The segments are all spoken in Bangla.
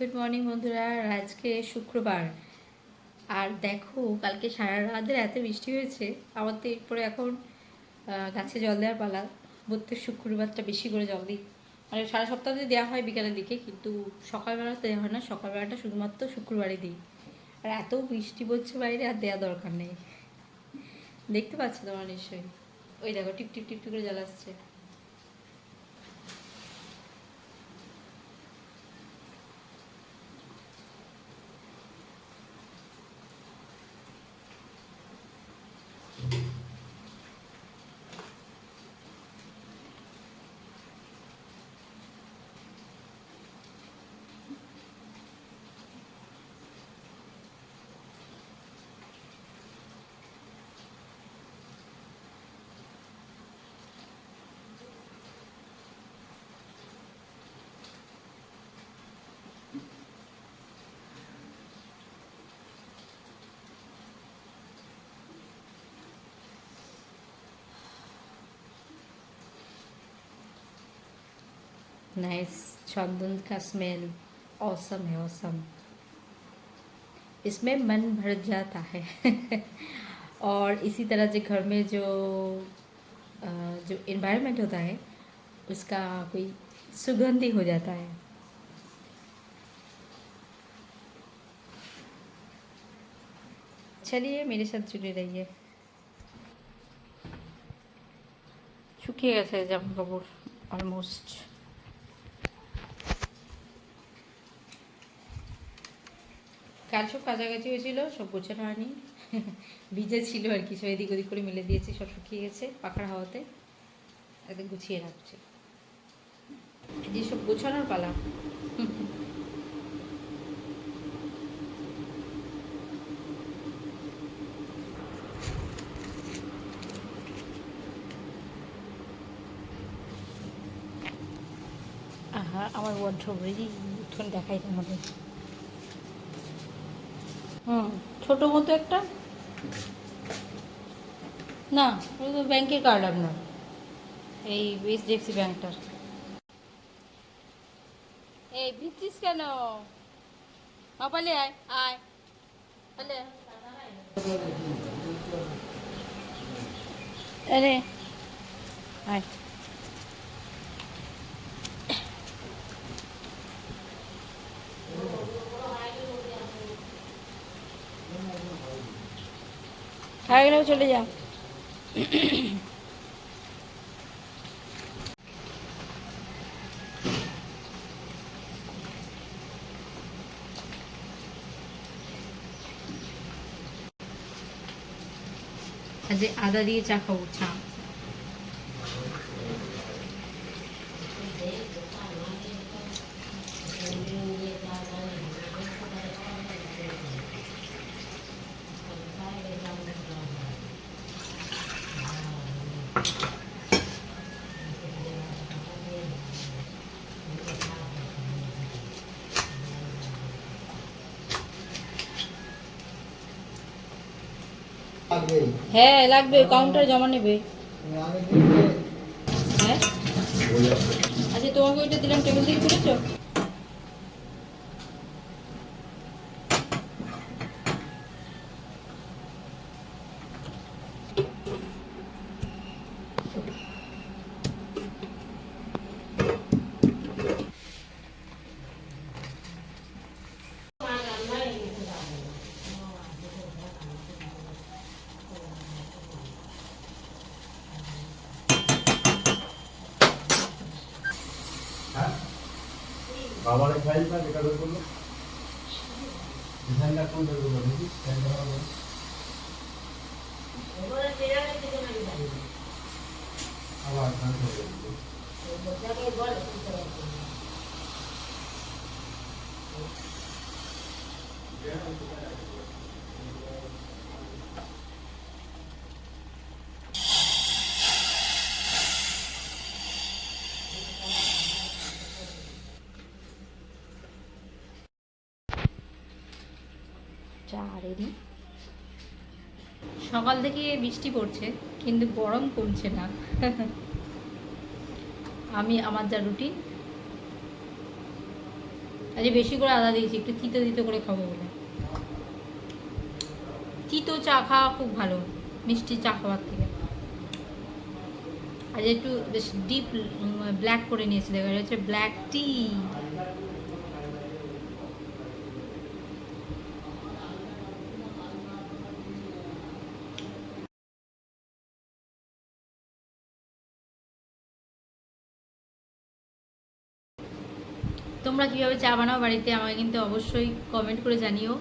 গুড মর্নিং বন্ধুরা। আজকে শুক্রবার। আর দেখো, কালকে সারা রাতের এত বৃষ্টি হয়েছে। আমার তো এরপরে এখন গাছে জল দেওয়ার পালা। প্রত্যেক শুক্রবারটা বেশি করে জল দিই। মানে সারা সপ্তাহে দেওয়া হয় বিকালের দিকে, কিন্তু সকালবেলা তো দেওয়া হয় না। সকালবেলাটা শুধুমাত্র শুক্রবারে দিই। আর এত বৃষ্টি পড়ছে বাইরে, আর দেওয়া দরকার নেই। দেখতে পাচ্ছ তোমরা নিশ্চয়ই। ওই দেখো টিপ টিপ টিপ টিপ করে জল আসছে। नाइस चंदन का स्मेल औसम है औसम इसमें मन भर जाता है। और इसी तरह से घर में जो जो इन्वायरमेंट होता है, उसका कोई सुगंधी हो जाता है। चलिए, मेरे साथ जुड़े रहिए। शुक्रिया सर जब कपूर ऑलमोस्ट কাল সব কাছাকাছি হয়েছিল, সব গোছানো হয়নি। ভিজে ছিল আর কি, সব এদিক ওদিক করে মিলে দিয়েছি, সব শুকিয়ে গেছে পাখার হাওয়াতে। একদম গুছিয়ে রাখছে। যে সব গোছানোর পালা। আহা, আমার ওয়ার্ড্রোব রেডি উঠোন দেখাই তোমাদের হুম, ছোটো মতো একটা? না ওটা তো ব্যাংকের কার্ড আপনার। এই এইচডিএফসি ব্যাংকটার। এই ভিজছিস কেন? পাপালে আয় আয়। পালে। আরে, আয়। গেলেও চলে যা আজ আদা দিয়ে চা খাব চা। হ্যাঁ লাগবে কাউন্টার জমা নেবে। হ্যাঁ? আচ্ছা তোমাকে ওইটা দিলাম টেবিল থেকে তুলেছো? খাই না যেটা করল ডিজাইনটা কোন করব দেখি ডিজাইনটা ভালো আবার কাজ হবে চা রেডি সকাল থেকে বৃষ্টি পড়ছে, কিন্তু গরম কমছে না। আমি আমার যা রুটিন আজকে বেশি করে আদা দিয়েছি, একটু তিতো তিতো করে খাব বলে। তিতো চা খাওয়া খুব ভালো, মিষ্টি চা খাওয়ার থেকে। আজ একটু বেশ ডিপ ব্ল্যাক করে নিয়েছি, দেখা যাচ্ছে ব্ল্যাক টি তোমরা কীভাবে চা বানাও বাড়িতে আমাকে কিন্তু অবশ্যই কমেন্ট করে জানিও।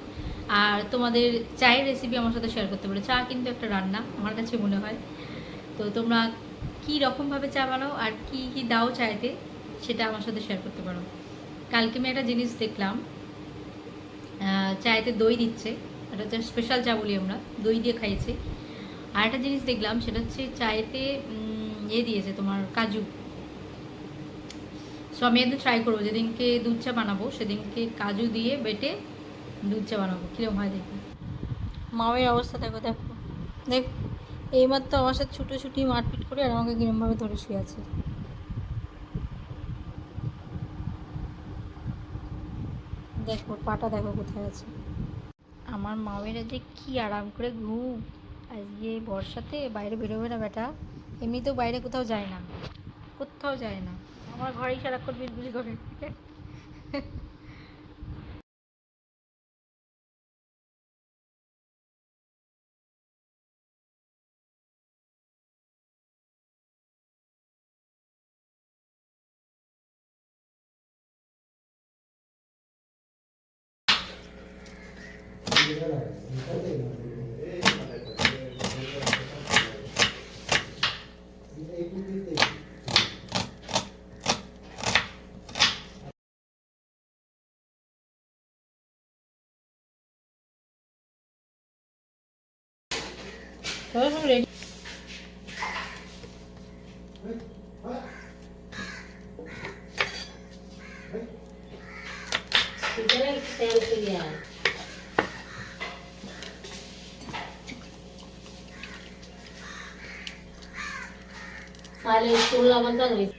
আর তোমাদের চায়ের রেসিপি আমার সাথে শেয়ার করতে পারো। চা কিন্তু একটা রান্না আমার কাছে মনে হয়। তো তোমরা কী রকমভাবে চা বানাও আর কি কি দাও চাইতে সেটা আমার সাথে শেয়ার করতে পারো। কালকে আমি একটা জিনিস দেখলাম চায়েতে দই দিচ্ছে। এটা হচ্ছে স্পেশাল চা বলি আমরা দই দিয়ে খাইয়েছি আর একটা জিনিস দেখলাম সেটা হচ্ছে চায়েতে উম, ইয়ে দিয়েছে তোমার কাজু। সো আমি একদিন ট্রাই করব। যেদিনকে দুধ চা বানাবো সেদিনকে কাজু দিয়ে বেটে দুধ চা বানাবো। কীরকম হয় দেখি। মায়ের অবস্থা দেখো দেখো। দেখ এইমাত্র আমার সাথে ছুটো ছুটি মারপিট করে আর আমাকে কিরমভাবে ধরে শুয়ে আছে। দেখো পাটা দেখো কোথায় আছে। আমার মায়েরা যে কি আরাম করে ঘুম। আজকে বর্ষাতে বাইরে বেরোবে না বেটা। এমনিতেও বাইরে কোথাও যায় না। কোথাও যায় না। আমার ঘরেই সারাক্ষণ বিলবিলি করে। 여자친구 얘기. 이제는 그냥 그냥. 빨리 올라간다는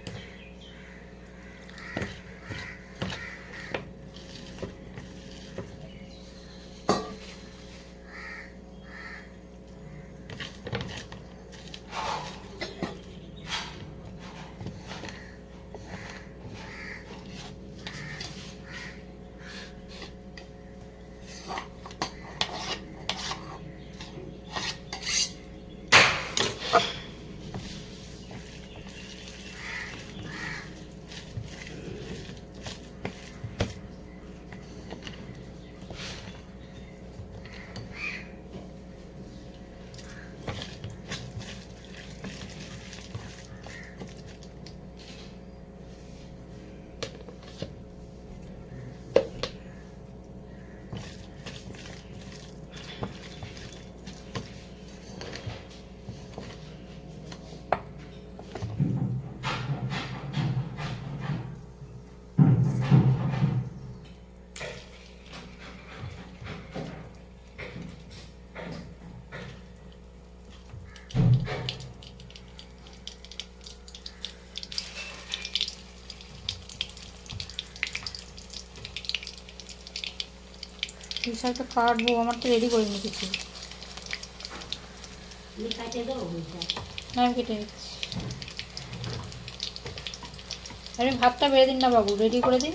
বিশালটা কাটবো আমার তো রেডি করিনি কিছু। আমি কেটে নিচ্ছি আরে ভাতটা বেড়ে দিন না বাবু রেডি করে দিন।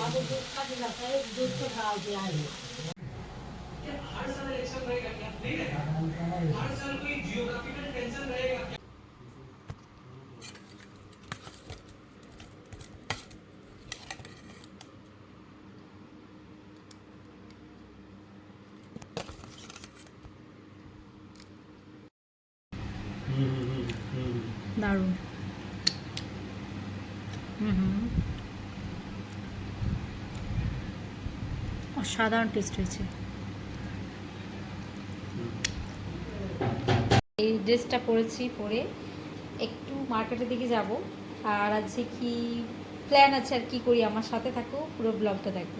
हर साल इलेक्शन रहेगा क्या? नहीं रहेगा। हर साल कोई जियोग्राफिकल टेंशन रहेगा क्या? অসাধারণ টেস্ট হয়েছে। এই ড্রেসটা পরেছি পরে একটু মার্কেটের দিকে যাব। আর আছে কি প্ল্যান আছে আর কি করি? আমার সাথে থাকো, পুরো ব্লগটা দেখো।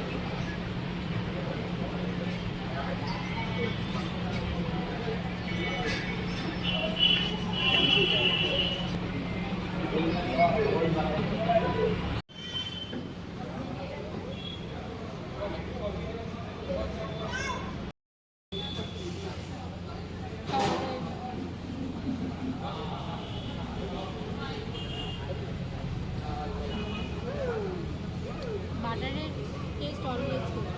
বাটারের টেস্ট অলওয়েজ গুড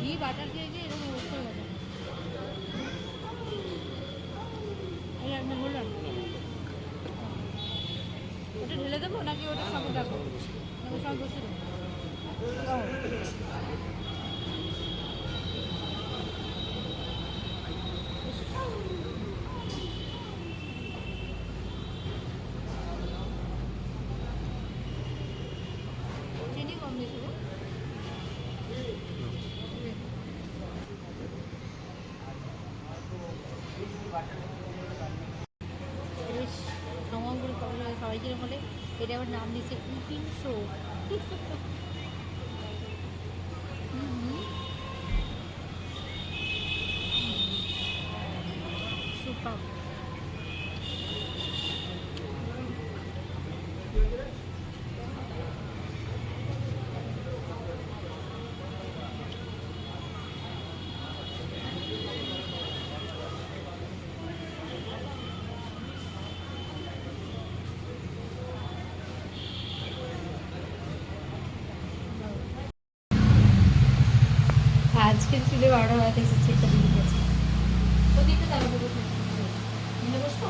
ঘি বাটার খেয়ে এটা আবার নাম আজকে চুলে বারোটা বাজাতে এসেছি একটা দিদি গেছে ওদিকে তারা নিয়ে বসবো?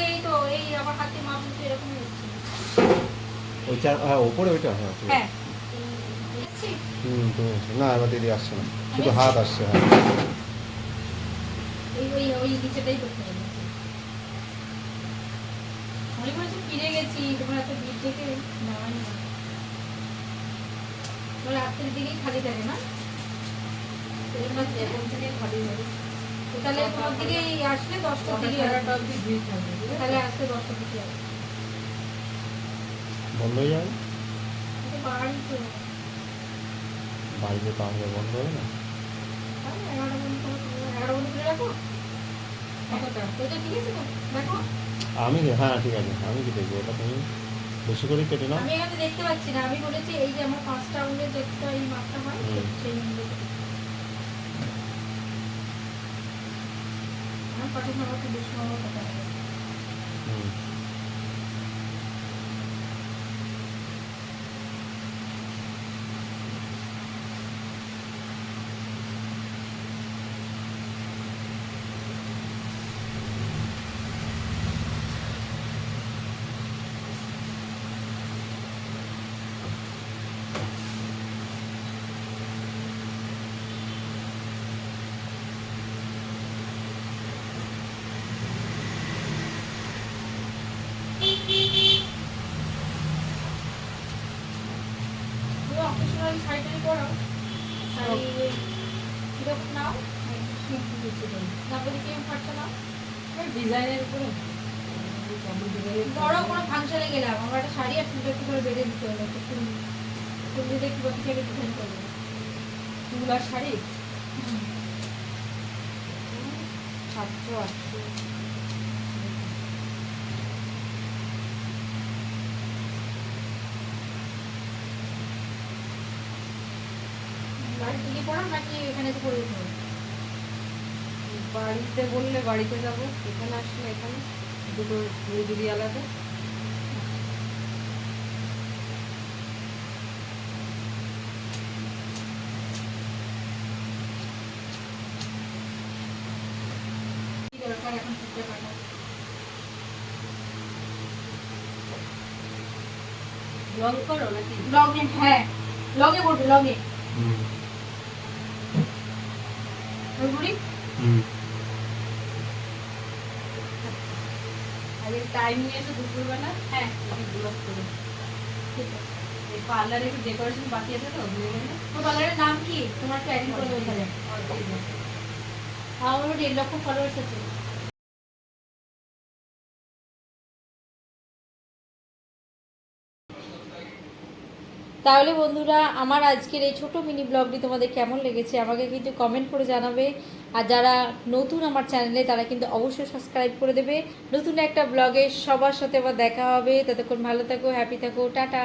এই তো এই আমার হাতে মাপ কিন্তু এরকমই হচ্ছে। ওই হ্যাঁ ওপরে ওইটা হ্যাঁ হ্যাঁ। হুম তুমি না এবার দিদি আসছে না। শুধু হাত আসছে হ্যাঁ। ওই ওই ওই নিচেটাই করতে হবে মনে করেছি ফিরে গেছি তোমার এত ভিড় থেকে নামাই না রাত্রের দিকেই খালি থাকে না? সেজন্য এখন থেকে খালি হবে তাহলে তোমার দিকে আসলে দশটার দিকে তাহলে আসলে দশটার দিকে বন্ধ হয়ে যাবে? বাড়ি তো। বাড়িতে তো আমাকে বন্ধ হবে না আমি হ্যাঁ ঠিক আছে। আমি কি দেখব? ওটা তুমি বেশি করে কেটে নাও। আমি এখানে দেখতে পাচ্ছি না। আমি বলেছি এই যে আমার পাঁচটা আঙুলের যে একটা এই মাপটা হয় সেই আঙুলে আমার পাঠিয়ে আমার খুব বেশি আমার কথা হবে হুম তুমি অকেশনাল শাড়ি পরাও শাড়ি কীরকম নাও তারপরে কি ফাটটা নাও? ডিজাইনের উপরে। বড় কোনো ফাংশনে গেলাম আমার একটা শাড়ি আর চুলটা একটু করে বেঁধে দিতে হবে একটা ফুল ফুল দিতে একটু বাকি থেকে ডিজাইন করবে। আর শাড়ি? সাতশো আটশো। বাড়িতে পড়ান নাকি এখানে বাড়িতে বললে বাড়িতে যাব এখানে আসলে এখানে দুটো দুই আলাদা। রং করো নাকি? লগে হ্যাঁ। লগে পড়বে লগে হুম রুড়ি হুম টাইম নিয়ে এসে দুপুরবেলা। হ্যাঁ ব্লক করে। ঠিক আছে। এই পার্লারে একটু ডেকোরেশন বাকি আছে তো তো পার্লারের নাম কি? তোমার তো অ্যাড করে বোঝা যায় আমার দেড় লক্ষ ফলোয়ার্স আছে। তাহলে বন্ধুরা, আমার আজকের এই ছোট মিনি ব্লগটি তোমাদের কেমন লেগেছে আমাকে কিন্তু কমেন্ট করে জানাবে। আর যারা নতুন আমার চ্যানেলে তারা কিন্তু অবশ্যই সাবস্ক্রাইব করে দেবে। নতুন একটা ব্লগে সবার সাথে আবার দেখা হবে। ততক্ষণ ভালো থাকো হ্যাপি থাকো, টাটা।